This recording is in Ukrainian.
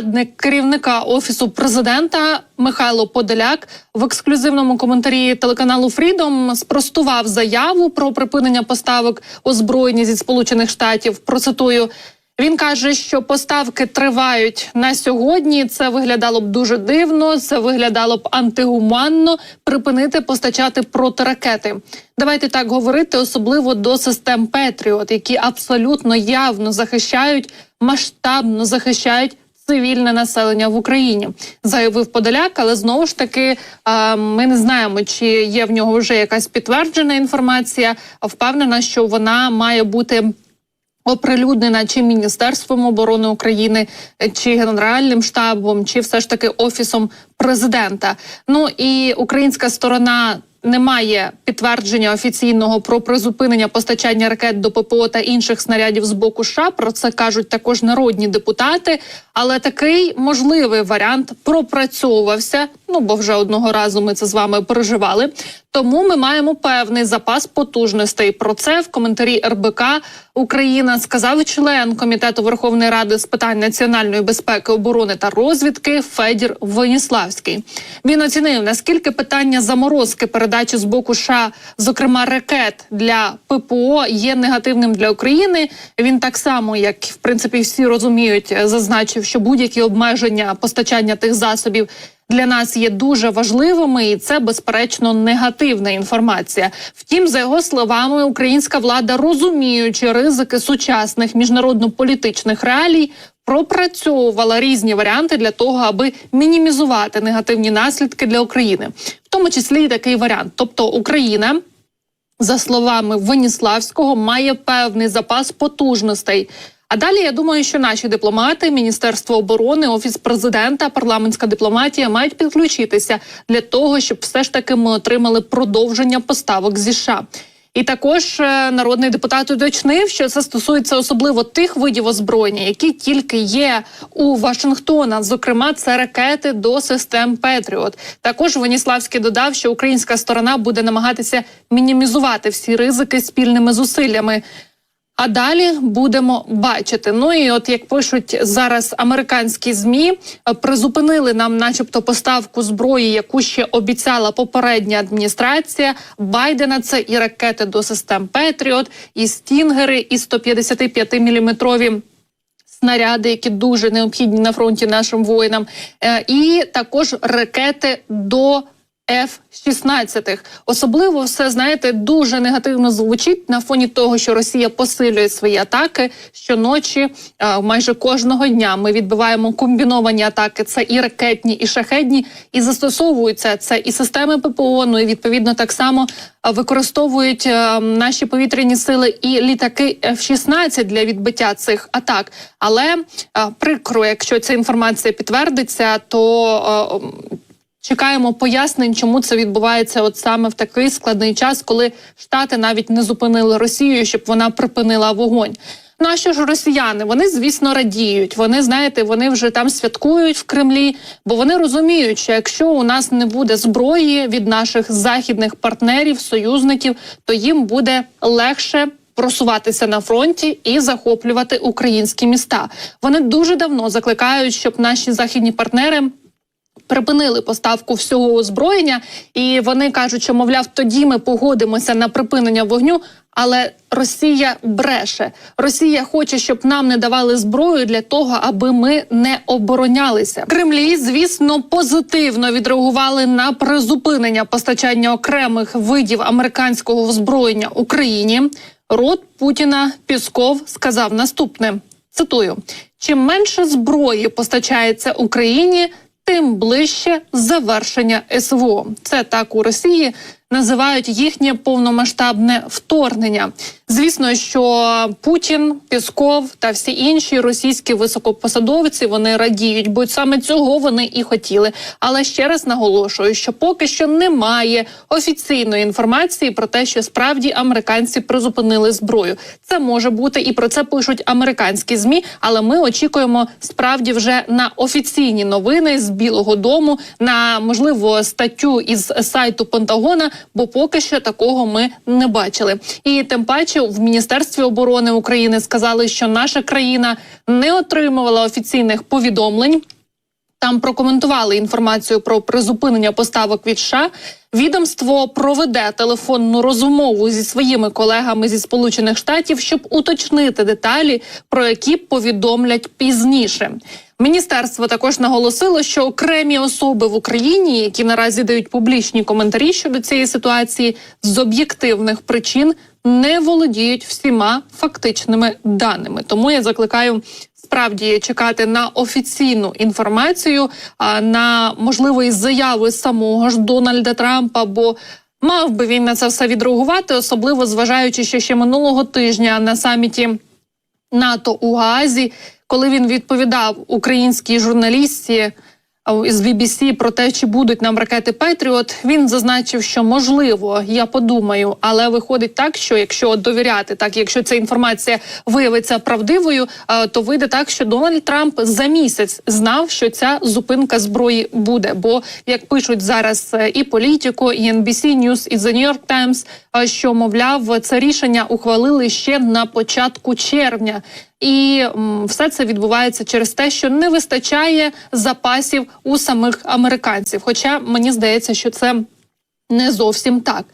радник керівника офісу президента Михайло Подоляк в ексклюзивному коментарі телеканалу Фрідом спростував заяву про припинення поставок озброєння зі сполучених штатів. Процитую. Він каже, що поставки тривають на сьогодні. Це виглядало б дуже дивно. Це виглядало б антигуманно припинити постачати протиракети. Давайте так говорити, особливо до систем Петріот, які абсолютно явно захищають масштабно захищають. Цивільне населення в Україні заявив Подоляк, але знову ж таки ми не знаємо, чи є в нього вже якась підтверджена інформація. Впевнена, що вона має бути оприлюднена чи Міністерством оборони України, чи Генеральним штабом, чи все ж таки офісом президента. Ну і українська сторона. Немає підтвердження офіційного про призупинення постачання ракет до ППО та інших снарядів з боку США. Про це кажуть також народні депутати. Але такий можливий варіант пропрацьовувався. Ну бо вже одного разу ми це з вами переживали. Тому ми маємо певний запас потужностей. Про це в коментарі РБК Україна сказав член комітету Верховної Ради з питань національної безпеки, оборони та розвідки Федір Веніславський. Він оцінив наскільки питання заморозки передачі з боку США, зокрема ракет для ППО, є негативним для України. Він так само, як в принципі всі розуміють, зазначив, що будь-які обмеження постачання тих засобів для нас є дуже важливими, і це безперечно негативна інформація. Втім, за його словами, українська влада, розуміючи ризики сучасних міжнародно-політичних реалій, пропрацьовувала різні варіанти для того, аби мінімізувати негативні наслідки для України, в тому числі і такий варіант, тобто Україна. За словами Веніславського, має певний запас потужностей. А далі я думаю, що наші дипломати, Міністерство оборони, офіс президента, парламентська дипломатія мають підключитися для того, щоб все ж таки ми отримали продовження поставок зі США. І також е, народний депутат уточнив, що це стосується особливо тих видів озброєння, які тільки є у Вашингтона. Зокрема, це ракети до систем Петріот. Також Веніславський додав, що українська сторона буде намагатися мінімізувати всі ризики спільними зусиллями. А далі будемо бачити. Ну і от як пишуть зараз американські змі, е, призупинили нам, начебто, поставку зброї, яку ще обіцяла попередня адміністрація Байдена. Це і ракети до систем Петріот, і стінгери, і 155 міліметрові снаряди, які дуже необхідні на фронті нашим воїнам, е, і також ракети до F-16. особливо все знаєте дуже негативно звучить на фоні того, що Росія посилює свої атаки щоночі, майже кожного дня. Ми відбиваємо комбіновані атаки. Це і ракетні, і шахедні, і застосовуються це і системи ППО. Ну і відповідно так само використовують наші повітряні сили і літаки F-16 для відбиття цих атак. Але прикро, якщо ця інформація підтвердиться, то Чекаємо пояснень, чому це відбувається от саме в такий складний час, коли штати навіть не зупинили Росію, щоб вона припинила вогонь. Ну а що ж росіяни? Вони звісно радіють. Вони знаєте, вони вже там святкують в Кремлі, бо вони розуміють, що якщо у нас не буде зброї від наших західних партнерів, союзників, то їм буде легше. Просуватися на фронті і захоплювати українські міста. Вони дуже давно закликають, щоб наші західні партнери припинили поставку всього озброєння, і вони кажуть, що мовляв, тоді ми погодимося на припинення вогню. Але Росія бреше. Росія хоче, щоб нам не давали зброю для того, аби ми не оборонялися. Кремлі, звісно, позитивно відреагували на призупинення постачання окремих видів американського озброєння Україні. Рот Путіна Пісков сказав наступне: цитую: чим менше зброї постачається Україні, тим ближче завершення СВО. Це так у Росії називають їхнє повномасштабне вторгнення. Звісно, що Путін, Пісков та всі інші російські високопосадовці вони радіють, бо саме цього вони і хотіли. Але ще раз наголошую, що поки що немає офіційної інформації про те, що справді американці призупинили зброю. Це може бути і про це пишуть американські змі. Але ми очікуємо справді вже на офіційні новини з Білого Дому, на можливо статтю із сайту Пентагона бо поки що такого ми не бачили. І тим паче в міністерстві оборони України сказали, що наша країна не отримувала офіційних повідомлень. Там прокоментували інформацію про призупинення поставок від США. Відомство проведе телефонну розмову зі своїми колегами зі Сполучених Штатів, щоб уточнити деталі, про які повідомлять пізніше. Міністерство також наголосило, що окремі особи в Україні, які наразі дають публічні коментарі щодо цієї ситуації, з об'єктивних причин не володіють всіма фактичними даними. Тому я закликаю справді чекати на офіційну інформацію, а на можливої заяви самого ж Дональда Трампа. бо Мав би він на це все відреагувати, особливо зважаючи, що ще минулого тижня на саміті НАТО у Гаазі, коли він відповідав українській журналістці з BBC про те, чи будуть нам ракети Петріот, він зазначив, що можливо, я подумаю, але виходить так, що якщо довіряти, так якщо ця інформація виявиться правдивою, то вийде так, що Дональд Трамп за місяць знав, що ця зупинка зброї буде. Бо як пишуть зараз е, і політико, і NBC News, і The New York Times, що мовляв, це рішення ухвалили ще на початку червня. І все це відбувається через те, що не вистачає запасів у самих американців. Хоча мені здається, що це не зовсім так.